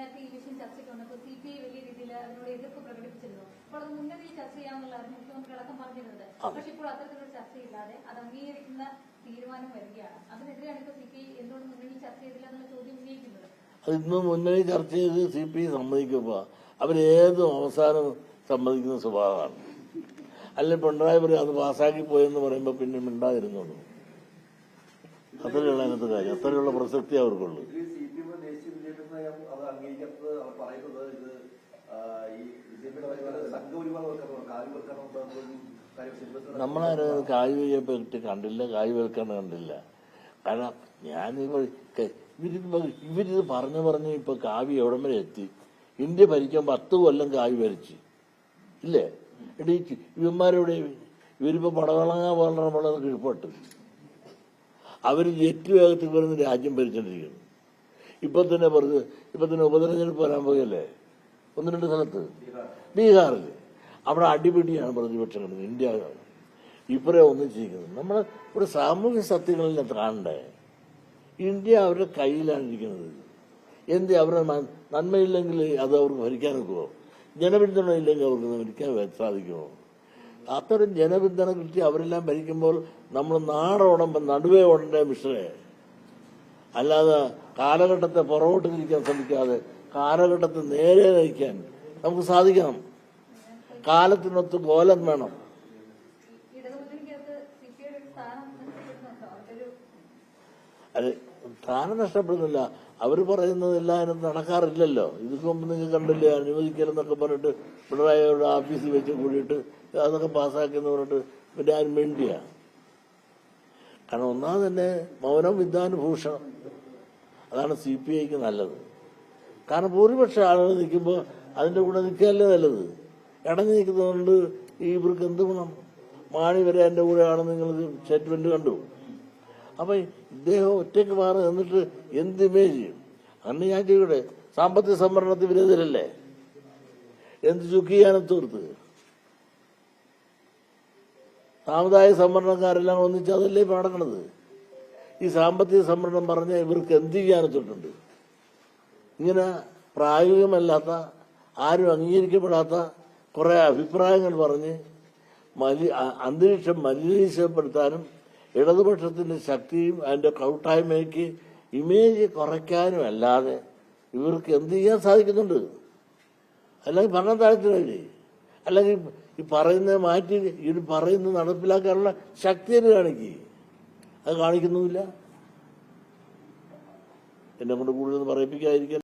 നേരത്തെ ഈ വിഷയം ചർച്ചയ്ക്ക് വന്നപ്പോൾ സി പി ഐ വലിയ രീതിയിൽ അതിനോട് എതിർപ്പ് പ്രകടിപ്പിച്ചിരുന്നു. അപ്പോൾ അത് മുന്നറിയിൽ ചർച്ച ചെയ്യാമെന്നുള്ളതാണ് മുഖ്യമന്ത്രി അടക്കം പറഞ്ഞിരുന്നത്. പക്ഷെ ഇപ്പോൾ അത്തരത്തിലൊരു ചർച്ചയില്ലാതെ അത് അംഗീകരിക്കുന്ന തീരുമാനം വരികയാണ്. അതിനെതിരെയാണ് ഇപ്പോൾ സി പി ഐ എന്തുകൊണ്ട് മുന്നണി ചർച്ച ചെയ്തില്ല എന്നുള്ള ചോദ്യം ഉന്നയിക്കുന്നത്? ഇന്ന് മുന്നണി ചർച്ച ചെയ്ത് സി പി ഐ സമ്മതിക്കുമ്പോൾ അവരേതും അവസാനം സമ്മതിക്കുന്ന സ്വഭാവമാണ്. അല്ലെ പിണറായി പറയും അത് പാസ്സാക്കി പോയെന്ന് പറയുമ്പോൾ പിന്നെ മിണ്ടാതിരുന്നുള്ളൂ അത്രയുള്ള അതിനകത്ത് കാര്യം. അത്രയുള്ള പ്രസക്തി അവർക്കുള്ളൂ ഇതിൽ സി പി എം ദേശീയ വിദ്യാഭ്യാസ നയം അത് അംഗീകരിക്കാത്തത് അവർ പറയുന്നത് ഇത് ഈ വിദ്യാഭ്യാസ സംഘപരിവാരവൽക്കരണം കാര്യവൽക്കരണം നമ്മളാരും കായ്വയെ പറ്റി കണ്ടില്ല കായ്വൽക്കരണം കണ്ടില്ല. കാരണം ഞാനിപ്പോൾ ഇവരിത് ഇവരിത് പറഞ്ഞു പറഞ്ഞ് ഇപ്പൊ കാവ്യ എവിടം വരെ എത്തി? ഇന്ത്യ ഭരിക്കാൻ പത്ത് കൊല്ലം കാവ്യ ഭരിച്ച്. ഇല്ലേ? എടീ ഇവന്മാരെവിടെ ഇവരിപ്പോ പടവളങ്ങാ വളരെ വളരെ കീഴ്പോട്ട് അവർ ഏറ്റവും വേഗത്തിൽ വരുന്ന രാജ്യം ഭരിച്ചോണ്ടിരിക്കുന്നു. ഇപ്പൊ തന്നെ പറഞ്ഞു ഇപ്പൊ തന്നെ ഉപതെരഞ്ഞെടുപ്പ് വരാൻ പോകല്ലേ? ഒന്ന് രണ്ട് സ്ഥലത്ത്. ബീഹാറിൽ അവിടെ അടിപിടിയാണ് പ്രതിപക്ഷങ്ങൾ ഇന്ത്യ ഇപ്പറേ ഒന്നിച്ചിരിക്കുന്നത് നമ്മൾ ഒരു സാമൂഹ്യ സത്യങ്ങളിൽ കാണണ്ടേ? ഇന്ത്യ അവരുടെ കയ്യിലാണ് ഇരിക്കുന്നത്. എന്ത് അവരുടെ നന്മയില്ലെങ്കിൽ അത് അവർക്ക് ഭരിക്കാൻ ഒക്കുമോ ജനപിന്തുണ ഇല്ലെങ്കിൽ അവർക്ക് ഭരിക്കാൻ സാധിക്കുമോ? അത്തരം ജനപിന്തുണ കിട്ടി അവരെല്ലാം ഭരിക്കുമ്പോൾ നമ്മൾ നാടോടുമ്പോൾ നടുവേ ഓടേണ്ട മിശ്രേ അല്ലാതെ കാലഘട്ടത്തെ പുറകോട്ട് തിരിക്കാൻ ശ്രമിക്കാതെ കാലഘട്ടത്തെ നേരെ നയിക്കാൻ നമുക്ക് സാധിക്കണം. കാലത്തിനൊത്ത് കോലം വേണം. അതെ സ്ഥാനം നഷ്ടപ്പെടുന്നില്ല. അവർ പറയുന്നത് എല്ലാവരും നടക്കാറില്ലല്ലോ. ഇതിന് മുമ്പ് നിങ്ങൾ കണ്ടില്ല അനുവദിക്കലെന്നൊക്കെ പറഞ്ഞിട്ട് പിണറായിയുടെ ഓഫീസിൽ വെച്ച് കൂടിയിട്ട് അതൊക്കെ പാസ്സാക്കിയെന്ന് പറഞ്ഞിട്ട് പിന്നെ ആരും വേണ്ടിയാ കാരണം ഒന്നാമത് തന്നെ മൗനം വിദ്വാനുഭൂഷണം അതാണ് സി പി ഐക്ക് നല്ലത്. കാരണം ഭൂരിപക്ഷം ആളുകൾ നിൽക്കുമ്പോൾ അതിന്റെ കൂടെ നിൽക്കുകയല്ലേ നല്ലത്. ഇടഞ്ഞു നിൽക്കുന്നതുകൊണ്ട് ഈ ഇവർക്ക് എന്ത് ഗുണം? മാണി വരെ എന്റെ കൂടെയാണ് നിങ്ങൾ സ്റ്റേറ്റ്മെന്റ് കണ്ടു. അപ്പൊ ഇദ്ദേഹം ഒറ്റയ്ക്ക് മാറി നിന്നിട്ട് എന്ത് ഇമേജ് അന്ന് ഞാൻ ചെയ്യൂടെ സാമ്പത്തിക സംവരണത്തിന് വിരുദ്ധരല്ലേ? എന്ത് ചുക്കിയാനത്തോർത്ത് സാമുദായിക സംവരണക്കാരെല്ലാം ഒന്നിച്ച് അതല്ലേ ഇപ്പൊ നടക്കണത് ഈ സാമ്പത്തിക സംവരണം പറഞ്ഞ ഇവർക്ക് എന്ത് ചെയ്യാനത്തോട്ടുണ്ട്? ഇങ്ങനെ പ്രായോഗികമല്ലാത്ത ആരും അംഗീകരിക്കപ്പെടാത്ത കുറെ അഭിപ്രായങ്ങൾ പറഞ്ഞ് മലി അന്തരീക്ഷം മലിനീശപ്പെടുത്താനും ഇടതുപക്ഷത്തിന്റെ ശക്തിയും അതിന്റെ കൗട്ടായ്മയ്ക്ക് ഇമേജ് കുറയ്ക്കാനും അല്ലാതെ ഇവർക്ക് എന്ത് ചെയ്യാൻ സാധിക്കുന്നുണ്ട്? അല്ലെങ്കിൽ ഭരണ താഴ്ത്തിനല്ലേ അല്ലെങ്കിൽ ഈ പറയുന്നത് മാറ്റി ഇത് പറയുന്നത് നടപ്പിലാക്കാനുള്ള ശക്തി കാണിക്കുക അത് കാണിക്കുന്നുമില്ല. എന്നെ കൊണ്ട് കൂടുതൽ പറയിപ്പിക്കാതിരിക്കാൻ